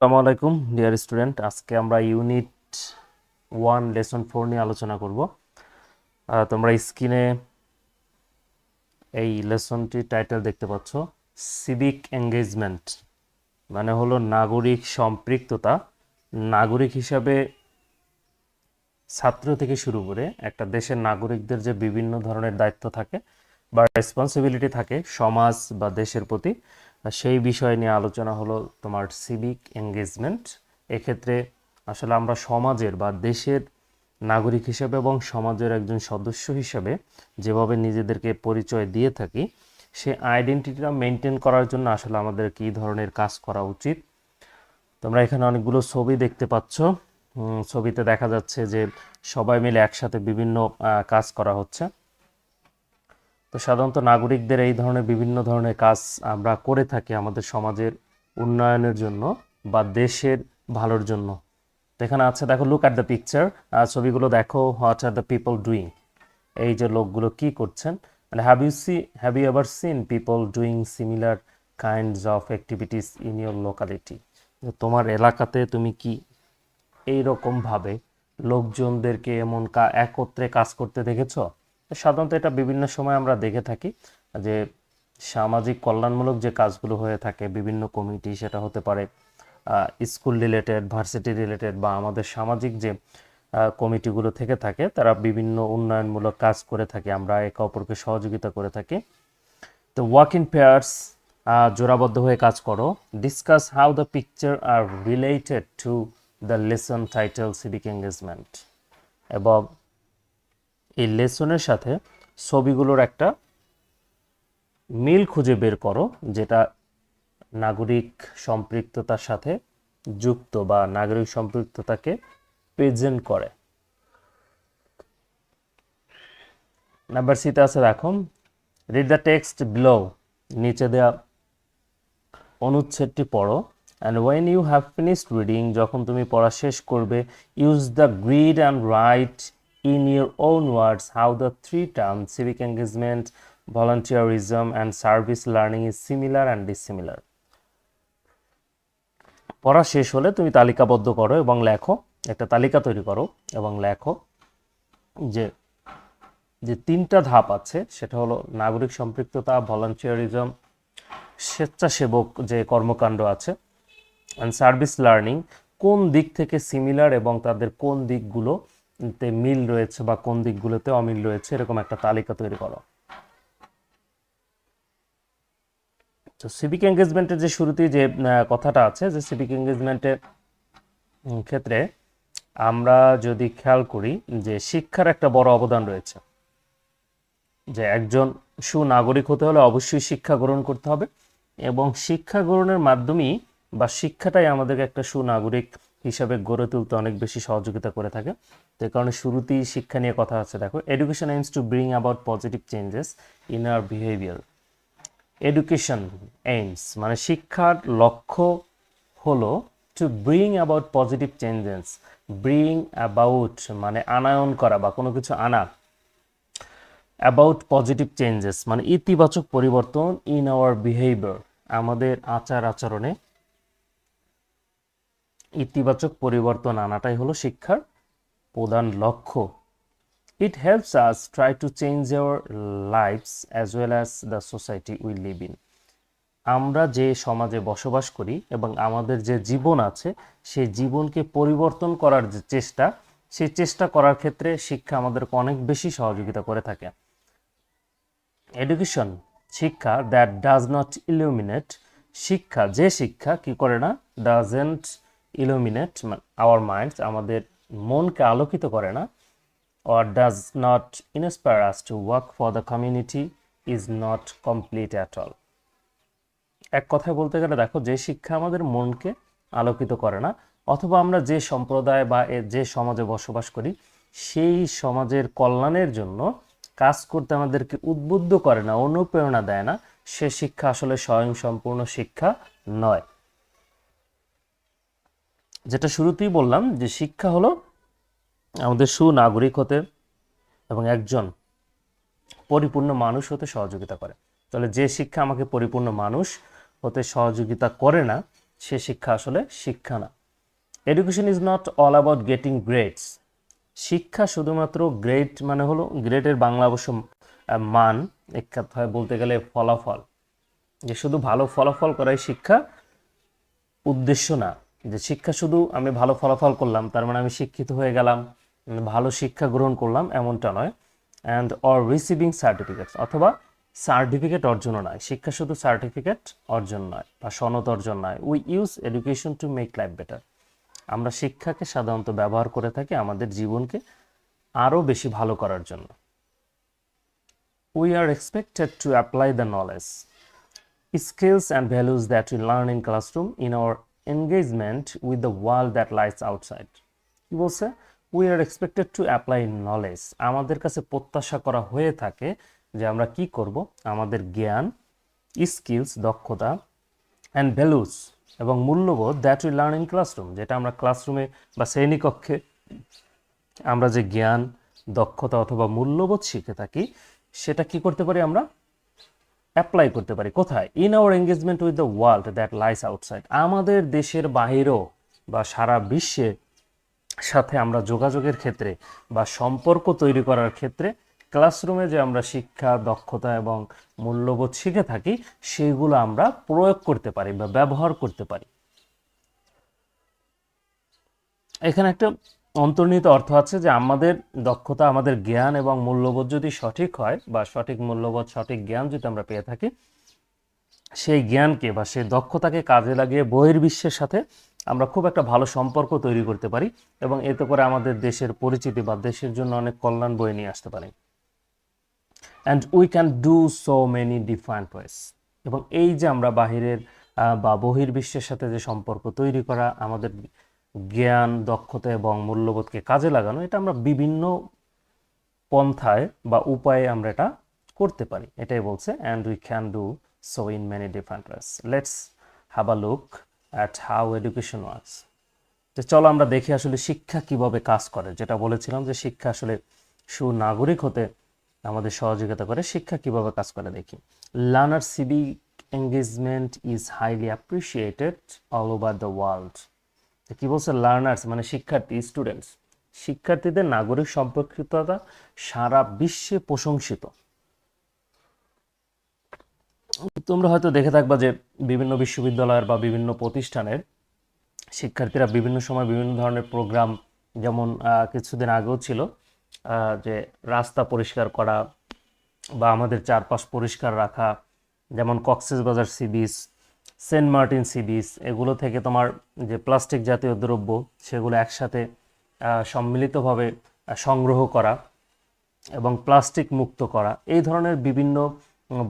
আসসালামু আলাইকুম, dear student. আজকে আমরা ইউনিট ওয়ান, লেসন ফোর নিয়ে আলোচনা করব। তোমরা স্ক্রিনে এই লেসনটির টাইটেল দেখতে পাচ্ছ, সিভিক এঙ্গেজমেন্ট। মানে হলো নাগরিক সম্পৃক্ততা। নাগরিক হিসাবে ছাত্র থেকে শুরু করে একটা দেশের নাগরিকদের যে বিভিন্ন ধরনের দায়িত্ব থাকে বা রেসপন্সিবিলিটি থাকে সমাজ বা দেশের প্রতি সেই বিষয় নিয়ে আলোচনা হলো তোমার সিভিক এঙ্গেজমেন্ট এক্ষেত্রে আসলে আমরা সমাজের বা দেশের নাগরিক হিসেবে এবং সমাজের একজন সদস্য হিসেবে যেভাবে নিজেদেরকে পরিচয় দিয়ে থাকি, সে আইডেন্টিটিটা মেনটেন করার জন্য আসলে আমাদের কী ধরনের কাজ করা উচিত। তোমরা এখানে অনেকগুলো ছবি দেখতে পাচ্ছ। ছবিতে দেখা যাচ্ছে যে সবাই মিলে একসাথে বিভিন্ন কাজ করা হচ্ছে। তো সাধারণত নাগরিকদের এই ধরনের বিভিন্ন ধরনের কাজ আমরা করে থাকি আমাদের সমাজের উন্নয়নের জন্য বা দেশের ভালোর জন্য। এখানে আছে, দেখো লুক অ্যাট দ্য পিকচার ছবিগুলো দেখো what are the people doing এই যে লোকগুলো কি করছেন? মানে have you see have you ever seen people doing similar kinds of activities in your locality তোমার এলাকাতে তুমি কি এই রকম ভাবে লোকজনদেরকে এমন কা- একত্রে কাজ করতে দেখেছ? সাধারণত এটা বিভিন্ন সময় আমরা দেখে থাকি যে সামাজিক কল্যাণমূলক যে কাজগুলো হয়ে থাকে, বিভিন্ন কমিটি সেটা হতে পারে স্কুল রিলেটেড ভার্সিটি রিলেটেড বা আমাদের সামাজিক যে কমিটিগুলো থেকে থাকে, তারা বিভিন্ন উন্নয়নমূলক কাজ করে থাকে, আমরা একে অপরকে সহযোগিতা করে থাকি। তো ওয়ার্ক ইন পেয়ার্স জোড়াবদ্ধ হয়ে কাজ করো। Discuss how the picture are related to the lesson title civic engagement এবং এই লেসনের সাথে ছবিগুলোর একটা মিল খুঁজে বের করো, যেটা নাগরিক সম্পৃক্ততার সাথে যুক্ত বা নাগরিক সম্পৃক্ততাকে প্রেজেন্ট করে। নাম্বার সিতে আছে দেখো রিড দ্য টেক্সট ব্লো নিচে দেয়া অনুচ্ছেদটি পড়ো। And when you have finished reading যখন তুমি পড়া শেষ করবে use the grid and write in your own words how the three term civic engagement volunteerism and service learning is similar and dissimilar পড়া শেষ হলে তুমি তালিকাবদ্ধ করো এবং লেখো, একটা তালিকা তৈরি করো এবং লেখো যে যে তিনটা ধাপ আছে, সেটা হলো নাগরিক সম্পৃক্ততা ভলান্টিয়ারিজম স্বেচ্ছাসেবক যে কর্মকাণ্ড আছে অ্যান্ড সার্ভিস লার্নিং কোন দিক থেকে সিমিলার এবং তাদের কোন দিকগুলোতে মিল রয়েছে বা কোন দিকগুলোতে অমিল রয়েছে, এরকম একটা তালিকা তৈরি করো। তো সিভিক এঙ্গেজমেন্টের যে শুরুতেই যে কথাটা আছে যে সিভিক এঙ্গেজমেন্টের ক্ষেত্রে আমরা যদি খেয়াল করি যে শিক্ষার একটা বড় অবদান রয়েছে। যে একজন সুনাগরিক হতে হলে অবশ্যই শিক্ষা গ্রহণ করতে হবে এবং শিক্ষা গ্রহণের মাধ্যমেই বা শিক্ষাটাই আমাদেরকে একটা সুনাগরিক হিসাবে গড়ে তুলতে অনেক বেশি সহযোগিতা করে থাকে। তো কারণে শুরুতেই শিক্ষা নিয়ে কথা আছে দেখো education aims to bring about positive changes in our behaviour education aims মানে শিক্ষার লক্ষ্য হলো to bring about positive changes bring about মানে আনায়ন করা বা কোনো কিছু আনা। অ্যাবাউট পজিটিভ চেঞ্জেস মানে ইতিবাচক পরিবর্তন ইন আওয়ার বিহেভিয়ার আমাদের আচার আচরণে ইতিবাচক পরিবর্তন আনাটাই হলো শিক্ষার প্রধান লক্ষ্য। It helps us try to change our lives as well as the society we live in আমরা যে সমাজে বসবাস করি এবং আমাদের যে জীবন আছে সেই জীবনকে পরিবর্তন করার যে চেষ্টা সেই চেষ্টা করার ক্ষেত্রে শিক্ষা আমাদেরকে অনেক বেশি সহযোগিতা করে থাকে। এডুকেশন শিক্ষা দ্যাট ডাজ নট ইলুমিনেট শিক্ষা যে শিক্ষা কি করে না ডাজেন্ট ইলুমিনেট আওয়ার মাইন্ডস আমাদের মনকে আলোকিত করে না, or does not inspire us to work for the community, is not complete at all. এক কথায় বলতে গেলে দেখো, যে শিক্ষা আমাদের মনকে আলোকিত করে না, অথবা আমরা যে সম্প্রদায় বা যে সমাজে বসবাস করি, সেই সমাজের কল্যাণের জন্য কাজ করতে আমাদেরকে উদ্বুদ্ধ করে না, অনুপ্রেরণা দেয় না, সে শিক্ষা আসলে স্বয়ং সম্পূর্ণ শিক্ষা নয়। যেটা শুরুতেই বললাম যে শিক্ষা হলো আমাদের সুনাগরিক হতে এবং একজন পরিপূর্ণ মানুষ হতে সহযোগিতা করে। তাহলে যে শিক্ষা আমাকে পরিপূর্ণ মানুষ হতে সহযোগিতা করে না, সে শিক্ষা আসলে শিক্ষা না। Education is not all about getting grades শিক্ষা শুধুমাত্র গ্রেড মানে হলো গ্রেডের বাংলা অবশ্য মান এক কথায় বলতে গেলে ফলাফল। যে শুধু ভালো ফলাফল করাই শিক্ষা উদ্দেশ্য না। যে শিক্ষা শুধু আমি ভালো ফলাফল করলাম, তার মানে আমি শিক্ষিত হয়ে গেলাম, ভালো শিক্ষা গ্রহণ করলাম এমনটা নয়। অ্যান্ড অর রিসিভিং সার্টিফিকেটস অথবা সার্টিফিকেট অর্জনও নয়। শিক্ষা শুধু সার্টিফিকেট অর্জন নয়, বা সনদ অর্জন নয়। We use education to make life better আমরা শিক্ষাকে সাধারণত ব্যবহার করে থাকি আমাদের জীবনকে আরও বেশি ভালো করার জন্য। We are expected to apply the knowledge skills and values that we learn in classroom in our engagement with the world that lies outside. কি বলছে? We are expected to apply knowledge আমাদের কাছে প্রত্যাশা করা হয়ে থাকে যে আমরা কি করব? আমাদের জ্ঞান স্কিলস দক্ষতা অ্যান্ড ভ্যালুস এবং মূল্যবোধ that we learn in classroom যেটা আমরা ক্লাসরুমে বা শ্রেণীকক্ষে আমরা যে জ্ঞান, দক্ষতা অথবা মূল্যবোধ শিখে থাকি, সেটা কি করতে পারি আমরা? অ্যাপ্লাই করতে পারি। কোথায়? In our engagement with the world that lies outside আমাদের দেশের বাহিরেও বা সারা বিশ্বের সাথে আমরা যোগাযোগের ক্ষেত্রে বা সম্পর্ক তৈরি করার ক্ষেত্রে ক্লাসরুমে যে আমরা শিক্ষা, দক্ষতা এবং মূল্যবোধ শিখে থাকি, সেগুলো আমরা প্রয়োগ করতে পারি বা ব্যবহার করতে পারি। এখানে একটা অন্তর্নিহিত অর্থ আছে যে আমাদের দক্ষতা, আমাদের জ্ঞান এবং মূল্যবোধ যদি সঠিক হয় বা সঠিক মূল্যবোধ, সঠিক জ্ঞান যদি আমরা পেয়ে থাকি, সেই জ্ঞানকে বা সেই দক্ষতাকে কাজে লাগিয়ে বহির্বিশ্বের সাথে আমরা খুব একটা ভালো সম্পর্ক তৈরি করতে পারি এবং এতে করে আমাদের দেশের পরিচিতি বা দেশের জন্য অনেক কল্যাণ বয়ে নিয়ে আসতে পারি। And we can do so many different ways এবং এই যে আমরা বাহিরের বা বহির্বিশ্বের সাথে যে সম্পর্ক তৈরি করা, আমাদের জ্ঞান, দক্ষতা এবং মূল্যবোধকে কাজে লাগানো, এটা আমরা বিভিন্ন পন্থায় বা উপায়ে আমরা এটা করতে পারি। এটাই বলছে and we can do so in many different ways let's have a look at how education works তো চলো আমরা দেখি আসলে শিক্ষা কীভাবে কাজ করে। যেটা বলেছিলাম যে শিক্ষা আসলে সুনাগরিক হতে আমাদের সহযোগিতা করে, শিক্ষা কীভাবে কাজ করে দেখি। Learner civic engagement is highly appreciated all over the কি বলছে? লার্নার্স মানে শিক্ষার্থী স্টুডেন্টস শিক্ষার্থীদের নাগরিক সম্পর্কিততা সারা বিশ্বে প্রশংসিত। তোমরা হয়তো দেখে থাকবা যে বিভিন্ন বিশ্ববিদ্যালয়ের বা বিভিন্ন প্রতিষ্ঠানের শিক্ষার্থীরা বিভিন্ন সময় বিভিন্ন ধরনের প্রোগ্রাম যেমন কিছুদিন আগেও ছিল যে রাস্তা পরিষ্কার করা বা আমাদের চারপাশ পরিষ্কার রাখা, যেমন Cox's Bazar sea beach Saint Martin sea beach এগুলো থেকে তোমার যে প্লাস্টিক জাতীয় দ্রব্য, সেগুলো একসাথে সম্মিলিতভাবে সংগ্রহ করা এবং প্লাস্টিক মুক্ত করা। এই ধরনের বিভিন্ন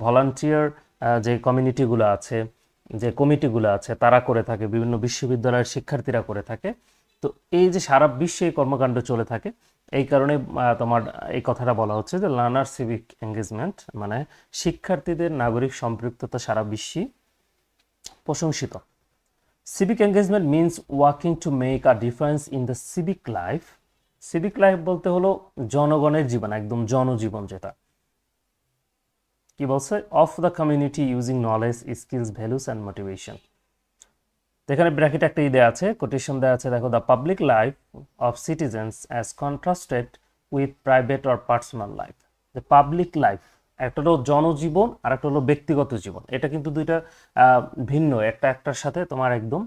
ভলান্টিয়ার যে কমিউনিটিগুলো আছে, যে কমিটিগুলো আছে, তারা করে থাকে, বিভিন্ন বিশ্ববিদ্যালয়ের শিক্ষার্থীরা করে থাকে। তো এই যে সারা বিশ্বে এই কর্মকাণ্ড চলে থাকে, এই কারণে তোমার এই কথাটা বলা হচ্ছে যে লার্নার সিভিক এঙ্গেজমেন্ট মানে শিক্ষার্থীদের নাগরিক সম্পৃক্ততা সারা বিশ্বে প্রশংসিত। Civic engagement means working to make a difference in the civic life civic life বলতে হলো জনগণের জীবন, একদম জনজীবন যেটা। কি বলছে? Of the community using knowledge skills values and motivation এখানে ব্র্যাকেট একটা ই দেওয়া আছে কোটেশন দেওয়া আছে, দেখো the public life of citizens as contrasted with private or personal life the public life একটা হলো জনজীবন আর একটা হলো ব্যক্তিগত জীবন। এটা কিন্তু দুইটা ভিন্ন। একটা একটার সাথে তোমার একদম,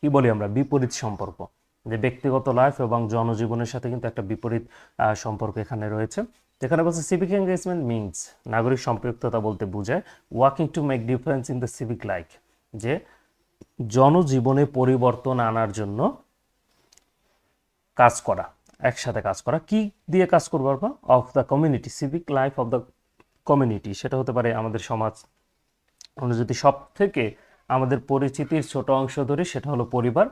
কি বলি আমরা, বিপরীত সম্পর্ক। যে ব্যক্তিগত লাইফ এবং জনজীবনের সাথে কিন্তু একটা বিপরীত সম্পর্ক এখানে রয়েছে। যেখানে বলছে সিভিক এঙ্গেজমেন্ট মিনস নাগরিক সম্পৃক্ততা বলতে বোঝায় working to make difference in the civic life যে জনজীবনে পরিবর্তন আনার জন্য কাজ করা, একসাথে কাজ করা। কি দিয়ে কাজ করব of the community civic life of the community সেটা হতে পারে আমাদের সমাজ। আমরা যদি সব থেকে আমাদের পরিচিতির ছোট অংশ ধরি, সেটা হলো পরিবার।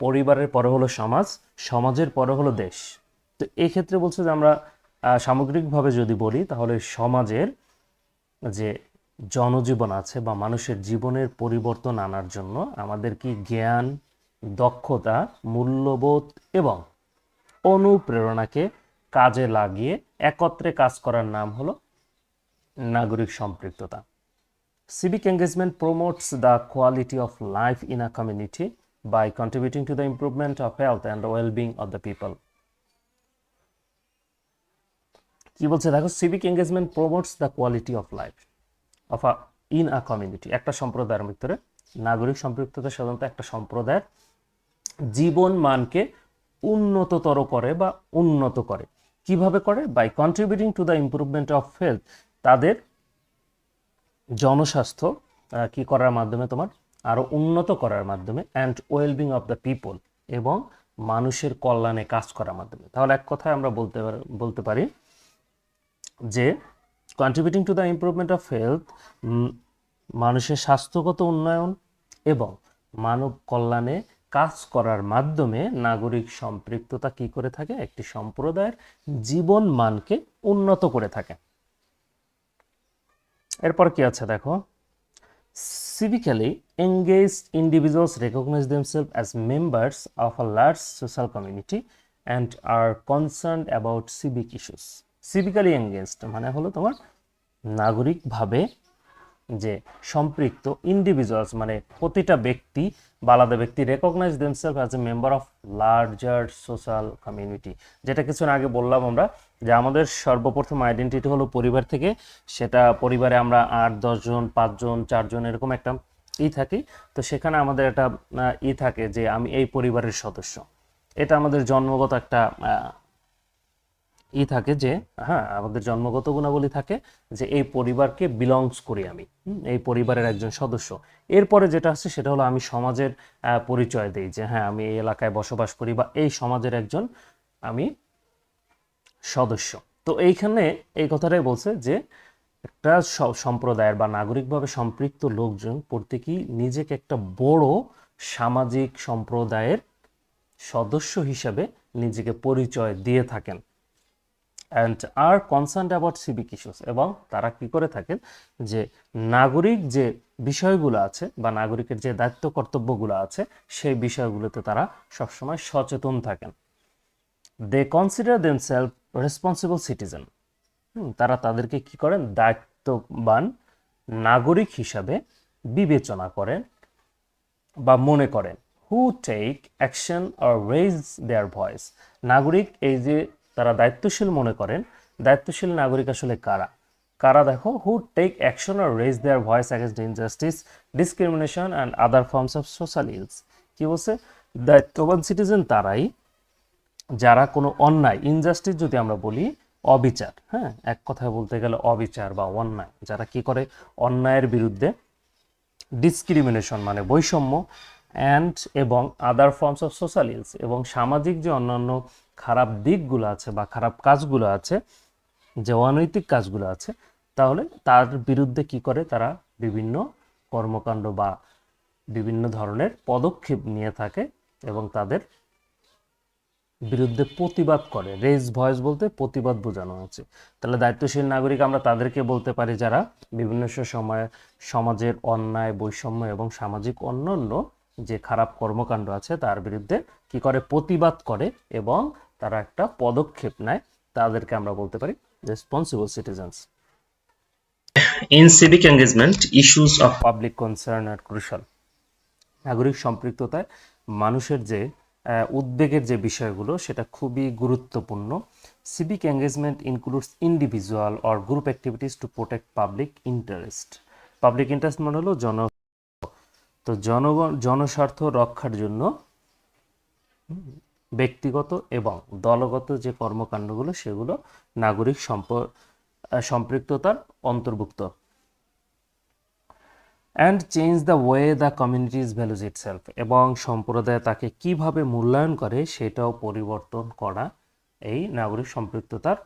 পরিবারের পরে হলো সমাজ, সমাজের পরে হলো দেশ। তো এই ক্ষেত্রে বলছে যে আমরা সামগ্রিকভাবে যদি বলি, তাহলে সমাজের যে জনজীবন আছে বা মানুষের জীবনের পরিবর্তন আনার জন্য আমাদের কি জ্ঞান, দক্ষতা, মূল্যবোধ এবং অনুপ্রেরণাকে কাজে লাগিয়ে একত্রে কাজ করার নাম হলো নাগরিক সম্পৃক্ততা। Civic engagement promotes the quality of life in a community by contributing to the improvement of health and well-being of the people. কি বলছে? দেখো civic engagement promotes the quality of life of a in a community একটা সম্প্রদায়ের ভিতরে নাগরিক সম্পৃক্ততা সাধারণত একটা সম্প্রদায়ের জীবন মানকে উন্নততর করে বা উন্নত করে। কীভাবে করে? By contributing to the improvement of health তাদের জনস্বাস্থ্য কি করার মাধ্যমে তোমার? আরও উন্নত করার মাধ্যমে and wellbeing of the people এবং মানুষের কল্যাণে কাজ করার মাধ্যমে। তাহলে এক কথায় আমরা বলতে বলতে পারি যে contributing to the improvement of health মানুষের স্বাস্থ্যগত উন্নয়ন এবং মানব কল্যাণে কাজ করার মাধ্যমে নাগরিক সম্পৃক্ততা কি করে থাকে? একটি সম্প্রদায়ের জীবন মানকে উন্নত করে থাকে। এরপর কি আছে দেখো? Civically engage individuals recognise themselves as members of a large social community and are concern about civic issues civically engaged মানে হলো তোমার নাগরিকভাবে যে সম্পৃক্ত ইন্ডিভিজুয়ালস মানে প্রতিটা ব্যক্তি বা আলাদা ব্যক্তি recognise themselves as a member of larger social community যেটা কিছুক্ষণ আগে বললাম আমরা যে আমাদের সর্বপ্রথম আইডেন্টিটি হলো পরিবার থেকে। সেটা পরিবারে আমরা আট দশজন পাঁচজন চারজন এরকম একটা ই থাকি। তো সেখানে আমাদের একটা ই থাকে যে আমি এই পরিবারের সদস্য। এটা আমাদের জন্মগত একটা ই থাকে যে হ্যাঁ আমাদের জন্মগত গুণাবলী থাকে যে এই পরিবারকে বিলংস করি আমি এই পরিবারের একজন সদস্য। এরপরে যেটা আছে সেটা হলো আমি সমাজের পরিচয় দেই যে হ্যাঁ আমি এই এলাকায় বসবাস করি বা এই সমাজের একজন আমি সদস্য। তো এইখানে এই কথাটাই বলছে যে, একটা সম্প্রদায়ের বা নাগরিকভাবে সম্পৃক্ত লোকজন প্রত্যেকেই নিজেকে একটা বড় সামাজিক সম্প্রদায়ের সদস্য হিসাবে নিজেকে পরিচয় দিয়ে থাকেন। And are concern about civic issues এবং তারা কি করে থাকেন যে নাগরিক যে বিষয়গুলো আছে বা নাগরিকের যে দায়িত্ব কর্তব্যগুলো আছে, সেই বিষয়গুলোতে তারা সবসময় সচেতন থাকেন। They consider themselves responsible citizen তারা তাদেরকে কি করেন? দায়িত্ববান নাগরিক হিসাবে বিবেচনা করেন বা মনে করেন। Who take action or raise their voice নাগরিক এই যে তারা দায়িত্বশীল মনে করেন, দায়িত্বশীল নাগরিক আসলে কারা? কারা দেখো who take action or raise their voice against injustice discrimination and other forms of social ills কি বলছে? দায়িত্ববান সিটিজেন তারাই, যারা কোনো অন্যায় ইনজাস্টিস যদি আমরা বলি, অবিচার হ্যাঁ? এক কথায় বলতে গেলে অবিচার বা অন্যায়, যারা কি করে? অন্যায়ের বিরুদ্ধে ডিসক্রিমিনেশন মানে বৈষম্য অ্যান্ড এবং other forms of social ills এবং সামাজিক যে অন্যান্য খারাপ দিকগুলো আছে বা খারাপ কাজগুলো আছে, যে অনৈতিক কাজগুলো আছে, তাহলে তার বিরুদ্ধে কি করে? তারা বিভিন্ন কর্মকাণ্ড বা বিভিন্ন ধরনের পদক্ষেপ নিয়ে থাকে এবং তাদের বিরুদ্ধে প্রতিবাদ করে। রেজ ভয়েস বলতে প্রতিবাদ বোঝানো হচ্ছে তাহলে দায়িত্বশীল নাগরিক আমরা তাদেরকে বলতে পারি যারা বিভিন্ন সময়ে সমাজের অন্যায়, বৈষম্য এবং সামাজিক অন্যান্য যে খারাপ কর্মকাণ্ড আছে তার বিরুদ্ধে কি করে প্রতিবাদ করে এবং তারা একটা পদক্ষেপ নেয় তাদেরকে আমরা বলতে পারি responsible citizens in civic engagement issues of public concern are crucial নাগরিক সম্পৃক্ততায় মানুষের যে উদ্বেগের যে বিষয়গুলো সেটা খুবই গুরুত্বপূর্ণ। Civic engagement includes individual or group activities to protect public interest public interest মানে হলো জন তো জনগণ, জনস্বার্থ রক্ষার জন্য ব্যক্তিগত এবং দলগত যে কর্মকাণ্ডগুলো, সেগুলো নাগরিক সম্প সম্পৃক্ততার অন্তর্ভুক্ত। And change the way the communities values itself এবং সম্প্রদায় তাকে কীভাবে মূল্যায়ন করে, সেটাও পরিবর্তন করা এই নাগরিক সম্পৃক্ততার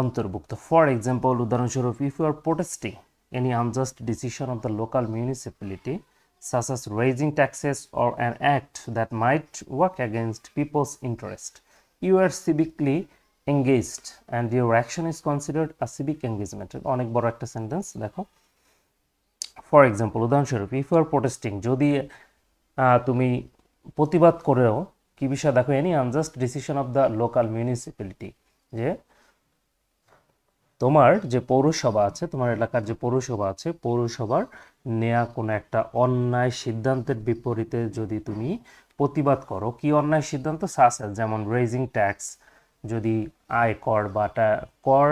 অন্তর্ভুক্ত। ফর এক্সাম্পল উদাহরণস্বরূপ if you are protesting any unjust decision of the local municipality such as raising taxes or an act that might work against people's interest. You are civically engaged and your action is considered a civic engagement. অনেক বড় একটা sentence দেখো for example উদাহরণস্বরূপ if you are protesting যদি তুমি প্রতিবাদ করেও কি বিষয় দেখো any unjust decision of the local municipality যে তোমার যে পৌরসভা আছে তোমার এলাকার যে পৌরসভা আছে পৌরসভার নেয়া কোনো একটা অন্যায় সিদ্ধান্তের বিপরীতে যদি তুমি প্রতিবাদ করো, কি অন্যায় সিদ্ধান্ত? সাসেল, যেমন রেজিং ট্যাক্স যদি আয়, কর বা কর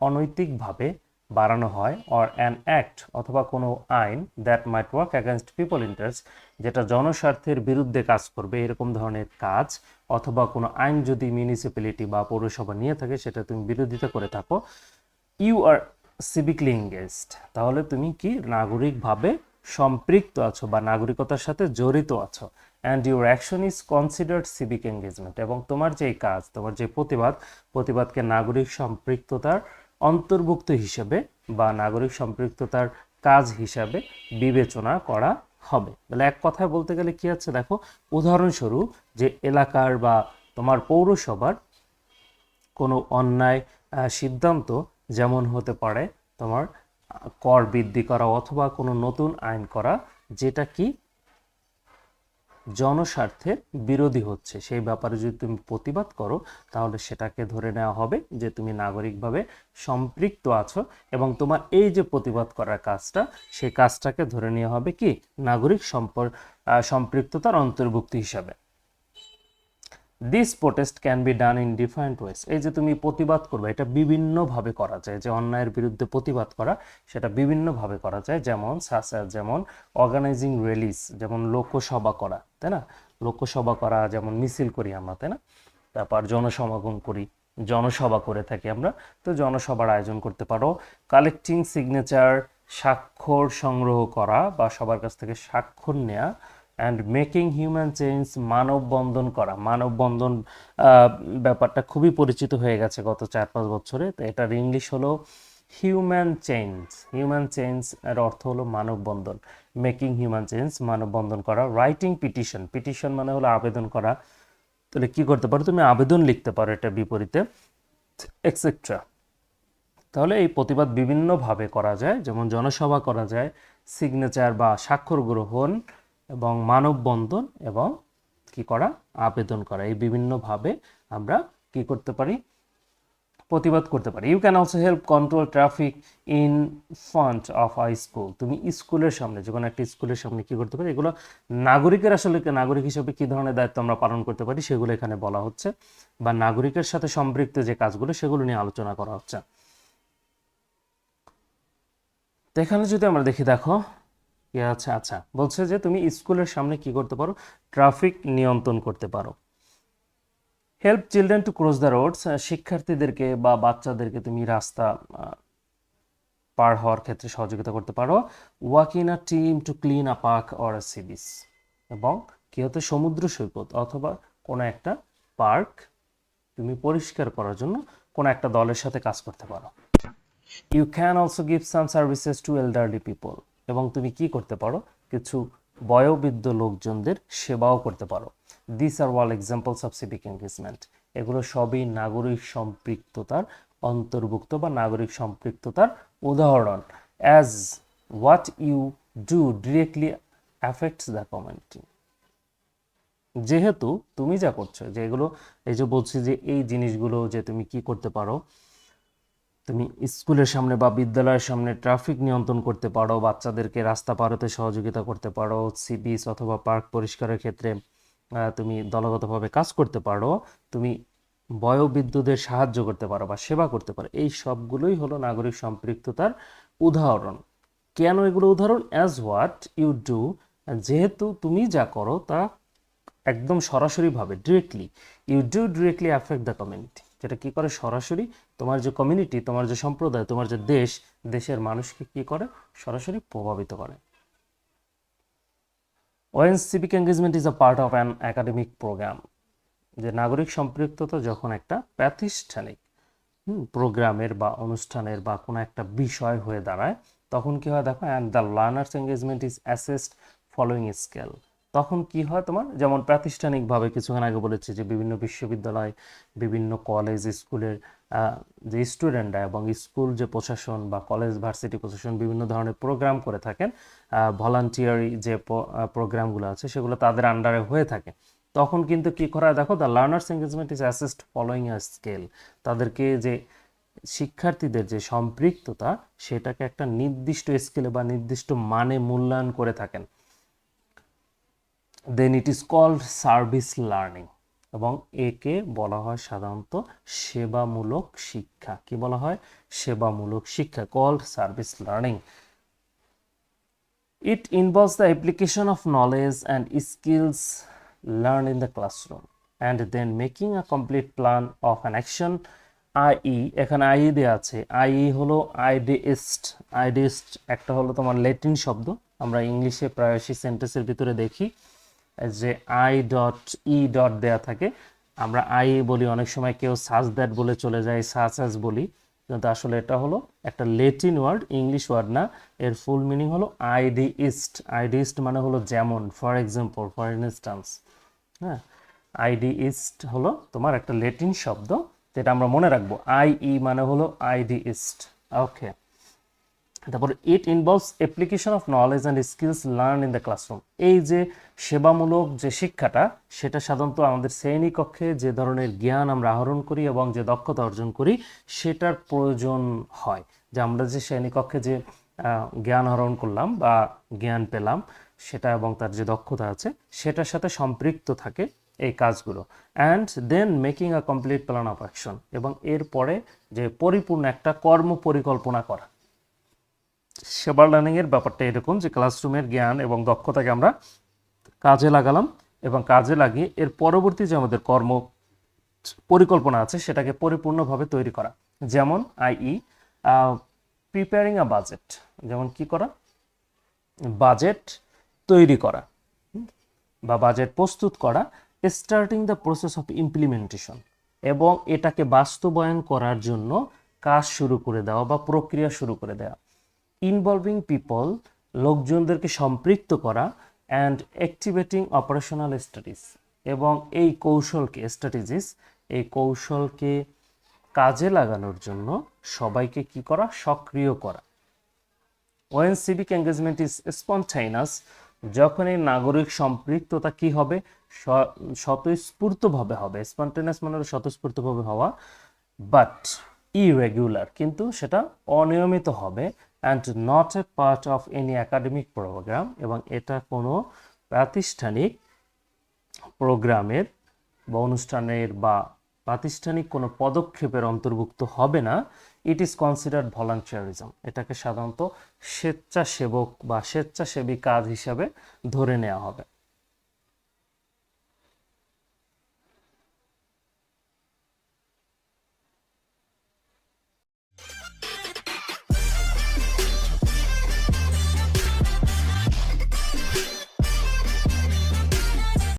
অনৈতিকভাবে বাড়ানো হয় অর অ্যান অ্যাক্ট অথবা কোনো আইন that might work against people interest যেটা জনস্বার্থের বিরুদ্ধে কাজ করবে, এরকম ধরনের কাজ, অথবা কোনো আইন যদি মিউনিসিপ্যালিটি বা পৌরসভা নিয়ে থাকে, সেটা তুমি বিরোধিতা করে থাকো ইউ আর সিভিকলি এঙ্গেজড তাহলে তুমি কি নাগরিকভাবে সম্পৃক্ত আছো বা নাগরিকতার সাথে জড়িত আছো? And your action is considered civic engagement এবং তোমার যে কাজ, তোমার যে প্রতিবাদ, প্রতিবাদকে নাগরিক সম্পৃক্ততার অন্তর্ভুক্ত হিসেবে বা নাগরিক সম্পৃক্ততার কাজ হিসাবে বিবেচনা করা হবে। তাহলে এক কথায় বলতে গেলে কি আছে? দেখো, উদাহরণস্বরূপ যে এলাকার বা তোমার পৌরসভার কোনো অন্যায় সিদ্ধান্ত যেমন হতে পারে তোমার কর বৃদ্ধি করা অথবা কোনো নতুন আইন করা, যেটা কি জনস্বার্থের বিরোধী হচ্ছে। সেই ব্যাপারে যদি তুমি প্রতিবাদ করো, তাহলে সেটাকে ধরে নেওয়া হবে যে তুমি নাগরিকভাবে সম্পৃক্ত আছো এবং তোমার এই যে প্রতিবাদ করার কাজটা, সেই কাজটাকে ধরে নেওয়া হবে কি? নাগরিক সম্পর সম্পৃক্ততার অন্তর্ভুক্তি হিসাবে। This protest can be done in different ways এই যে তুমি প্রতিবাদ করবে, এটা বিভিন্নভাবে করা যায়। যে অন্যায়ের বিরুদ্ধে প্রতিবাদ করা, সেটা বিভিন্নভাবে করা যায়। যেমন সাসা, যেমন অর্গানাইজিং রিলিজ যেমন লোকসভা করা, তাই না? লোকসভা করা, যেমন মিছিল করি আমরা, তাই না? তারপর জনসমাগম করি, জনসভা করে থাকি আমরা। তো জনসভার আয়োজন করতে পারো। কালেক্টিং সিগনেচার স্বাক্ষর সংগ্রহ করা বা সবার কাছ থেকে স্বাক্ষর নেওয়া অ্যান্ড মেকিং হিউম্যান চেঞ্জ মানববন্ধন করা। মানববন্ধন ব্যাপারটা খুবই পরিচিত হয়ে গেছে গত চার পাঁচ বছরে। তো এটার ইংলিশ হলো হিউম্যান চেঞ্জ হিউম্যান চেঞ্জ এর অর্থ হলো মানববন্ধন। মেকিং হিউম্যান চেঞ্জ মানববন্ধন করা। রাইটিং পিটিশন পিটিশন মানে হলো আবেদন করা। তাহলে কি করতে পারো? তুমি আবেদন লিখতে পারো এটা বিপরীতে এক্সেট্রা তাহলে এই প্রতিবাদ বিভিন্নভাবে করা যায়। যেমন জনসভা করা যায় সিগনেচার বা স্বাক্ষর গ্রহণ এবং মানববন্ধন এবং কি করা? আবেদন করা। এই বিভিন্নভাবে আমরা কি করতে পারি? প্রতিবাদ করতে পারি। You can also help control traffic in front of a school তুমি স্কুলের সামনে যে কোনো একটা স্কুলের সামনে কি করতে পারি? এগুলো নাগরিকের আসলে নাগরিক হিসেবে কি ধরনের দায়িত্ব আমরা পালন করতে পারি? সেগুলো এখানে বলা হচ্ছে। বা নাগরিকের সাথে সম্পৃক্ত যে কাজগুলো, সেগুলো নিয়ে আলোচনা করা হচ্ছে। তো এখানে যদি আমরা দেখি, দেখো আছে আচ্ছা। বলছে যে তুমি স্কুলের সামনে কি করতে পারো? ট্রাফিক নিয়ন্ত্রণ করতে পারো। Help children to cross the roads শিক্ষার্থীদেরকে বা বাচ্চাদেরকে তুমি রাস্তা পার হওয়ার ক্ষেত্রে সহযোগিতা করতে পারো। Walk in a team to clean a park or a sea beach এবং কি হতে, সমুদ্র সৈকত অথবা কোনো একটা পার্ক তুমি পরিষ্কার করার জন্য কোনো একটা দলের সাথে কাজ করতে পারো। You can also give some services to elderly people এবং তুমি কি করতে পারো? কিছু বয়োবৃদ্ধ লোকজনদের সেবাও করতে পারো। This are all examples of civic engagement এগুলো সবই নাগরিক সম্পৃক্ততার অন্তর্ভুক্ত বা নাগরিক সম্পৃক্ততার উদাহরণ। As what you do directly affects the community যেহেতু তুমি যা করছ, যে এগুলো, এই যে বলছি যে এই জিনিসগুলো যে তুমি কি করতে পারো তুমি স্কুলের সামনে বা বিদ্যালয়ের সামনে ট্রাফিক নিয়ন্ত্রণ করতে পারো, বাচ্চাদেরকে রাস্তা পার হতে সহযোগিতা করতে পারো, সি বিচ অথবা পার্ক পরিষ্কারের ক্ষেত্রে তুমি দলগতভাবে কাজ করতে পারো, তুমি বয়োবৃদ্ধদের সাহায্য করতে পারো বা সেবা করতে পারো। এই সবগুলোই হলো নাগরিক সম্পৃক্ততার উদাহরণ। কেন এগুলো উদাহরণ? অ্যাজ হোয়াট ইউ ডু যেহেতু তুমি যা করো তা একদম সরাসরিভাবে directly you do directly affect the community যেটা কী করে? সরাসরি তোমার যে কমিউনিটি তোমার যে সম্প্রদায়, তোমার যে দেশ, দেশের মানুষকে কি করে? সরাসরি প্রভাবিত করে। When civic engagement is a part of an academic programme যে নাগরিক সম্পৃক্ততা যখন একটা প্রাতিষ্ঠানিক প্রোগ্রামের বা অনুষ্ঠানের বা কোনো একটা বিষয় হয়ে দাঁড়ায়, তখন কি হয় দেখো and the learners engagement is assessed following scale তখন কি হয় তোমার? যেমন প্রাতিষ্ঠানিকভাবে কিছুক্ষণ আগে বলেছি যে বিভিন্ন বিশ্ববিদ্যালয়, বিভিন্ন কলেজ স্কুলের যে স্টুডেন্টরা এবং স্কুল যে প্রশাসন বা কলেজ ভার্সিটি প্রশাসন বিভিন্ন ধরনের প্রোগ্রাম করে থাকেন ভলান্টিয়ারি যে প্রোগ্রামগুলো আছে সেগুলো তাদের আন্ডারে হয়ে থাকে। তখন কিন্তু কি করা দেখো the learners engagement is assessed following a scale তাদেরকে যে শিক্ষার্থীদের যে সম্পৃক্ততা, সেটাকে একটা নির্দিষ্ট স্কেলে বা নির্দিষ্ট মানে মূল্যায়ন করে থাকেন। Then it is called service learning এবং একে বলা হয় সাধারণত সেবামূলক শিক্ষা। কি বলা হয়? সেবামূলক শিক্ষা called service learning It involves the application of knowledge and skills learned in the classroom and then making a complete plan of an action I এখানে আই দেওয়া আছে। আই হলো আইডিস্ট আইডিস্ট একটা হলো তোমার লেটিন শব্দ। আমরা ইংলিশে প্রায়শই সেন্টেন্সের ভিতরে দেখি। যে আই ডট ই ডট দেয়া থাকে, আমরা আই বলি, অনেক সময় কেউ সাজ দ্যাট বলে চলে যায় সাচ অ্যাজ বলি। কিন্তু আসলে এটা হলো একটা লেটিন ওয়ার্ড ইংলিশ ওয়ার্ড না। এর ফুল মিনিং হলো আইডিইস্ট আইডিইস্ট মানে হলো যেমন ফর এক্সাম্পল ফর ইনস্টান্স হ্যাঁ? আইডি ইস্ট হলো তোমার একটা লেটিন শব্দ, যেটা আমরা মনে রাখব। আই ই মানে হলো আইডি ইস্ট ওকে তারপর it involves application of knowledge and skills learn in the classroom এই যে সেবামূলক যে শিক্ষাটা, সেটা সাধারণত আমাদের শ্রেণীকক্ষে যে ধরনের জ্ঞান আমরা আহরণ করি এবং যে দক্ষতা অর্জন করি, সেটার প্রয়োজন হয়। যে আমরা যে শ্রেণীকক্ষে যে জ্ঞান আহরণ করলাম বা জ্ঞান পেলাম, সেটা এবং তার যে দক্ষতা আছে, সেটার সাথে সম্পৃক্ত থাকে এই কাজগুলো। And then making a complete plan of action এবং এরপরে যে পরিপূর্ণ একটা কর্ম পরিকল্পনা করা। সেবার লার্নিংয়ের ব্যাপারটা এরকম যে ক্লাসরুমের জ্ঞান এবং দক্ষতাকে আমরা কাজে লাগালাম এবং কাজে লাগিয়ে এর পরবর্তী যে আমাদের কর্ম পরিকল্পনা আছে, সেটাকে পরিপূর্ণভাবে তৈরি করা। যেমন আইই প্রিপেয়ারিং আ বাজেট যেমন কি করা? বাজেট তৈরি করা। বা বাজেট প্রস্তুত করা। Starting the process of implementation এবং এটাকে বাস্তবায়ন করার জন্য কাজ শুরু করে দেওয়া বা প্রক্রিয়া শুরু করে দেওয়া। ইনভলভিং পিপল লোকজনদেরকে সম্পৃক্ত করা অ্যান্ড অ্যাক্টিভেটিং অপারেশনাল স্টাডিজ এবং এই কৌশলকে স্ট্র্যাটেজিস এই কৌশলকে কাজে লাগানোর জন্য সবাইকে কি করা? সক্রিয় করা। When civic engagement is spontaneous যখন এই নাগরিক সম্পৃক্ততা কি হবে? স্বতঃস্ফূর্তভাবে হবে। স্পন্টেনাস মানে স্বতঃস্ফূর্তভাবে হওয়া বাট ইরেগুলার কিন্তু সেটা অনিয়মিত হবে। And not a part of any academic programme এবং এটা কোনো প্রাতিষ্ঠানিক প্রোগ্রামের বা অনুষ্ঠানের বা প্রাতিষ্ঠানিক কোনো পদক্ষেপের অন্তর্ভুক্ত হবে না। ইট ইজ কনসিডার্ড ভলান্টিয়ারিজম এটাকে সাধারণত স্বেচ্ছাসেবক বা স্বেচ্ছাসেবী কাজ হিসাবে ধরে নেওয়া হবে।